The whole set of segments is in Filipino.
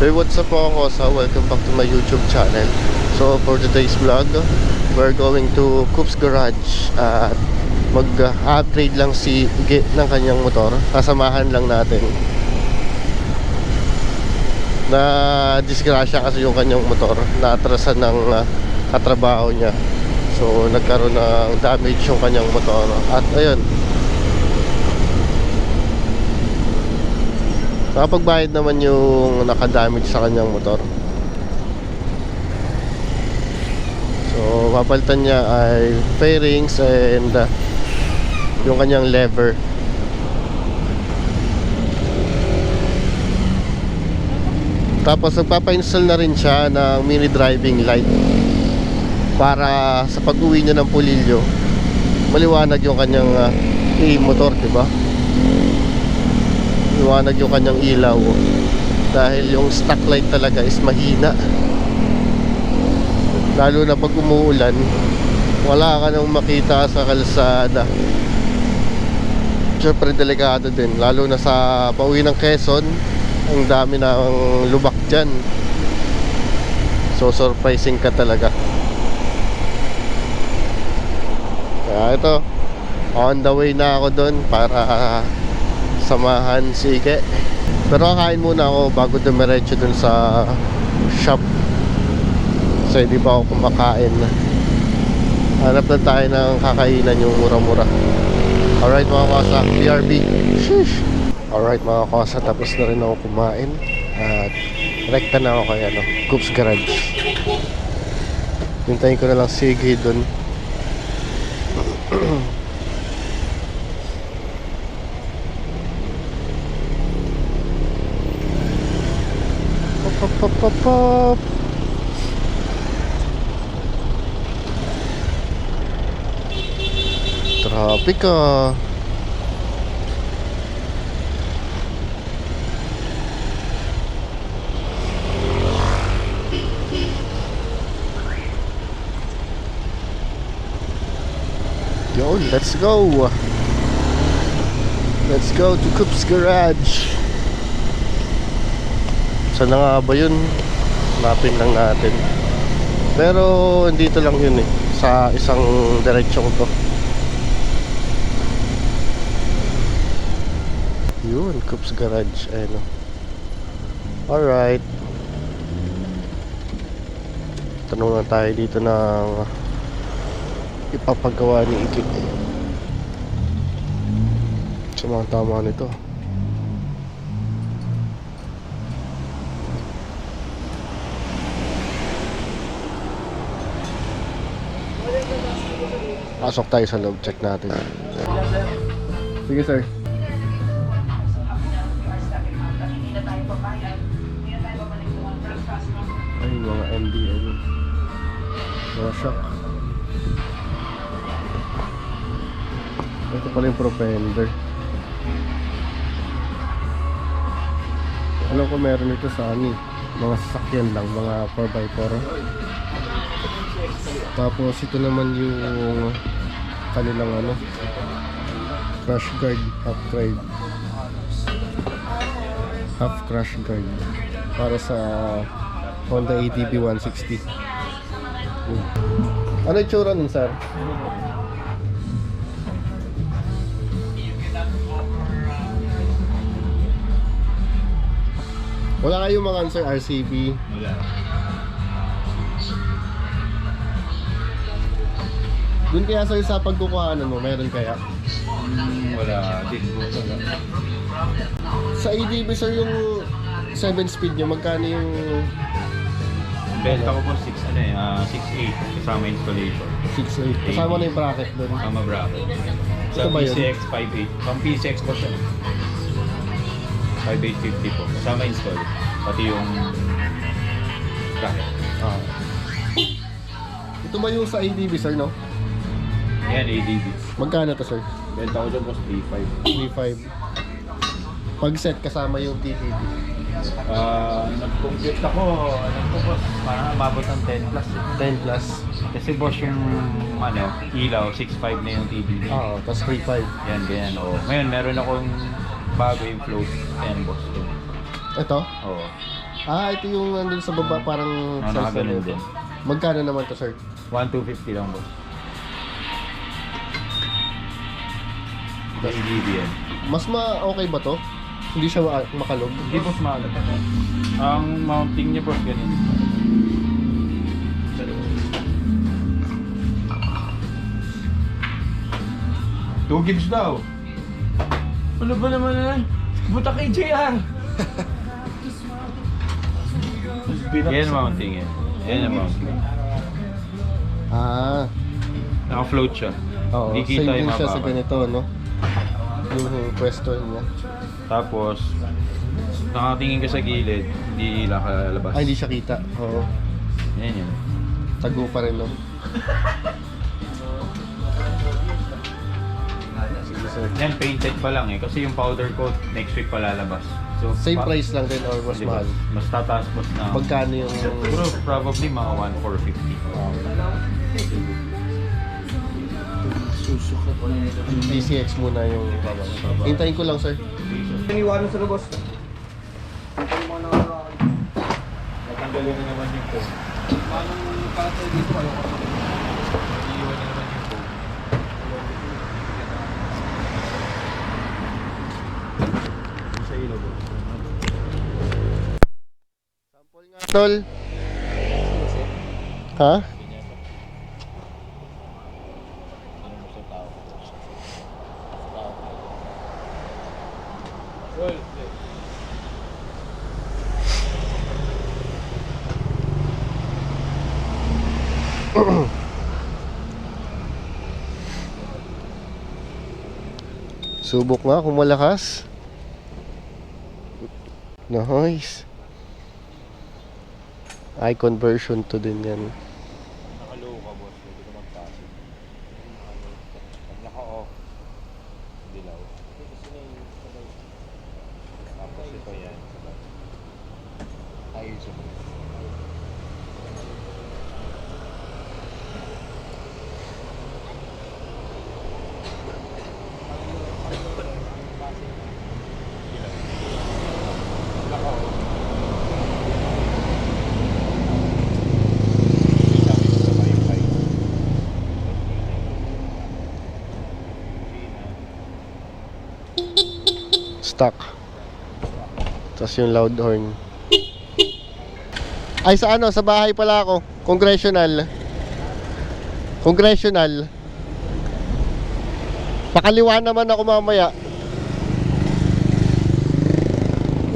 Hey, what's up mga kosa? Welcome back to my YouTube channel. So, for today's vlog, we're going to Coops Garage at mag-upgrade lang si Ge ng kanyang motor. Kasamahan lang natin. Na disgrasya kasi yung kanyang motor. Naatrasan ng uh, katrabaho niya. So, nagkaroon ng damage yung kanyang motor. At ayun, Nakapagbayad naman yung nakadamage sa kanyang motor. So, papalitan niya ay fairings and uh, yung kanyang lever. Tapos nagpapa-install na rin siya ng mini driving light para sa pag-uwi niya ng pulilyo maliwanag yung kanyang uh, motor, 'di ba? Liwanag yung kanyang ilaw. Dahil yung stock light talaga is mahina. Lalo na pag umuulan wala ka nang makita sa kalsada. Syempre delikado din. Lalo na sa pauwi ng Quezon ang dami ng lubak dyan. So surprising ka talaga. Kaya ito on the way na ako doon para samahan si Ike. Pero kakain muna ako bago dumiretso dun sa shop. Kasi di pa ako kumakain. Hanap na tayo ng kakainan yung mura-mura. Alright mga kasa, BRB. Sheesh. Alright mga kasa, tapos na rin ako kumain. At rekta na ako kay ano, Coops Garage. Hintayin ko na lang si Ike dun. Pop, pop, pop, ah. Yo, let's go. Let's go to Coop's Garage. Saan na nga ba yun? Hanapin lang natin. Pero dito lang yun eh. Sa isang diretsyon to. Yun, Coops Garage. Ayun o. Alright. Tanong na tayo dito ng ipapagawa ni Iki. Sa mga tama nito. Pasok tayo sa loob, check natin. Sige sir. Ay, mga MDL. Mga shock. Ito pala yung propender. Alam ko meron ito sa ano eh, mga sasakyan lang, mga 4x4. Tapos ito naman yung kanilang ano crash guard half guard half crash guard para sa Honda ATV 160 Hmm. ano yung tsura nun sir? wala kayong mga sir RCB Wala. Doon kaya sa'yo sa pagkukuhanan mo, meron kaya? Hmm, wala din po. Wala. Sa ADB sir yung 7 speed nyo, magkano yung Benta ko po 6 ano eh, ah, 6.8 kasama installation. 6.8? Kasama na yung bracket doon. Kasama bracket. Sa Ito ba yun? PCX 5.8. Pang PCX po siya. 5.850 po. Kasama install. Pati yung bracket. Ah. Ito ba yung sa ADB sir, no? Yan, ADB. Magkano to sir? Benta ko dyan po 3.5. 3.5. Pag set kasama yung TTD. Ah, nag-compute ako, ano po boss, parang umabot ng 10 plus. 10 plus. Kasi boss yung ano, ilaw, 6.5 na yung TV. Oo, tapos 3.5. Yan, ganyan. Oo. Ngayon, meron akong bago yung float. Ayan, boss. Ito? Oo. Ah, ito yung nandun sa baba, parang na nakaganon din. Magkano naman to, sir? 1,250 lang boss. ADB yan. Mas ma-okay ba to? Hindi siya ma- makalog? Hindi boss maalat. Ang mounting niya boss ganun. Two gigs daw. Ano ba naman yan? Buta kay JR! Yan mounting yan. Yan ang mounting. Ah, Naka-float siya. oo. Hindi kita Same yung din siya sa mababa. ganito, no? Yung pwesto niya. Tapos, nakatingin ka sa gilid, hindi nakalabas. Ah, hindi siya kita. Oo. Yan yan. Tago pa rin, no? Sige, sir. Yan, painted pa lang eh. Kasi yung powder coat, next week pa lalabas. So, Same pa- price lang din or mas Di ba? mahal? Mas tataas boss na. Magkano yung... Siguro probably mga 1,450. Susukat ko na nito. DCX muna yung baba. Hintayin ko lang, sir. Iniwanan sa labas. Natanggalin na naman yung phone. Manong para dito kayo ko. Iiwan na naman yung phone. Sa ilaw boss. Sample nga, tol. Ha? Subok nga kung malakas. Nice. Eye conversion to din yan. Nakalow ka boss, pwede ka magpasok. Pag naka-off, dilaw. Tapos ito yan. Ayos mo. Stock. Tapos yung loud horn. Ay sa ano, sa bahay pala ako. Congressional. Congressional. Pakaliwa naman ako mamaya.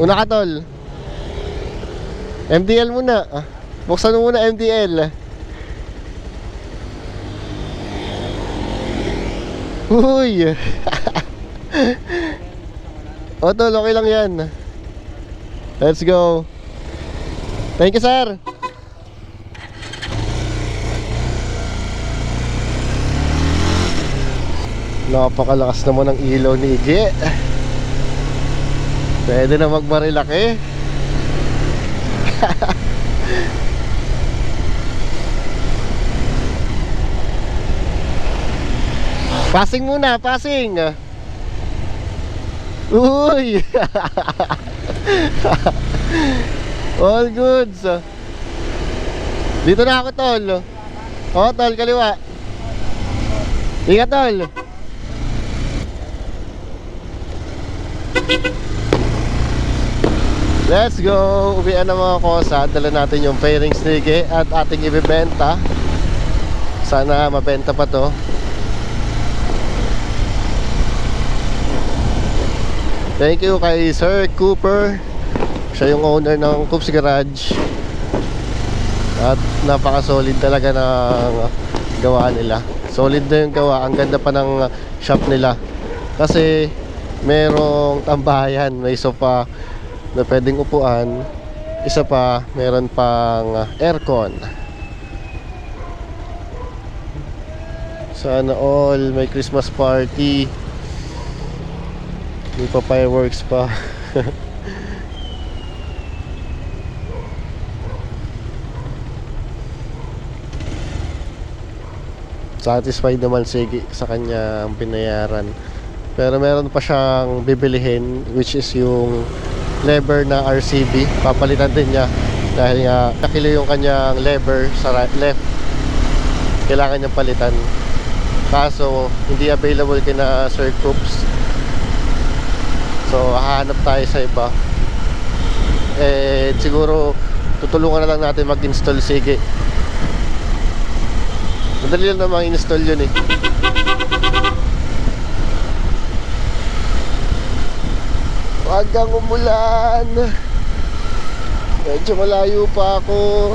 Una ka tol. MDL muna. Ah, Buksan mo muna MDL. Uy! O okay lang yan. Let's go. Thank you, sir. Napakalakas naman ng ilaw ni Ige. Pwede na magmarilaki. passing muna, passing. Uy! All goods. Dito na ako, tol. Oh, tol, kaliwa. Ingat, tol. Let's go! Uwian na mga kosa. Dala natin yung pairings ni Ige at ating ibibenta. Sana mabenta pa to. Thank you kay Sir Cooper. Siya yung owner ng Coops Garage. At napaka-solid talaga ng gawa nila. Solid na yung gawa. Ang ganda pa ng shop nila. Kasi merong tambayan, may sofa na pwedeng upuan. Isa pa, meron pang aircon. Sana all may Christmas party. May pa fireworks pa. Satisfied naman si sa kanya ang pinayaran. Pero meron pa siyang bibilihin which is yung lever na RCB. Papalitan din niya dahil nga nakilo yung kanyang lever sa right, left. Kailangan niyang palitan. Kaso, hindi available kina Sir Coops. So, hahanap tayo sa iba. Eh, siguro, tutulungan na lang natin mag-install sige. Madali lang naman install yun eh. Huwag kang umulan. Medyo malayo pa ako.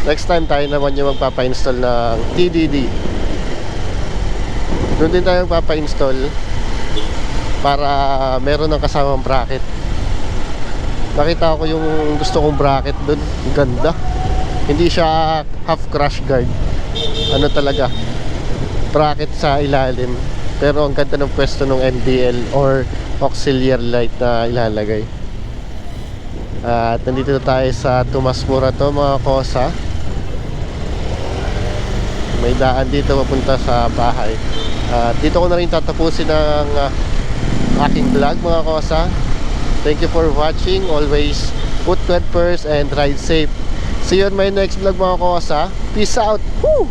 Next time tayo naman yung magpapa-install ng TDD. Doon din tayo magpapa-install para meron ng kasamang bracket. Nakita ko yung gusto kong bracket doon. Ganda. Hindi siya half crash guard. Ano talaga? Bracket sa ilalim. Pero ang ganda ng pwesto ng MDL or auxiliary light na ilalagay. At nandito na tayo sa Tomas Murato mga kosa. May daan dito papunta sa bahay. At dito ko na rin tatapusin ang ah, aking vlog mga kosa. Thank you for watching. Always put God first and ride safe. See you on my next vlog mga kosa. Peace out. Woo!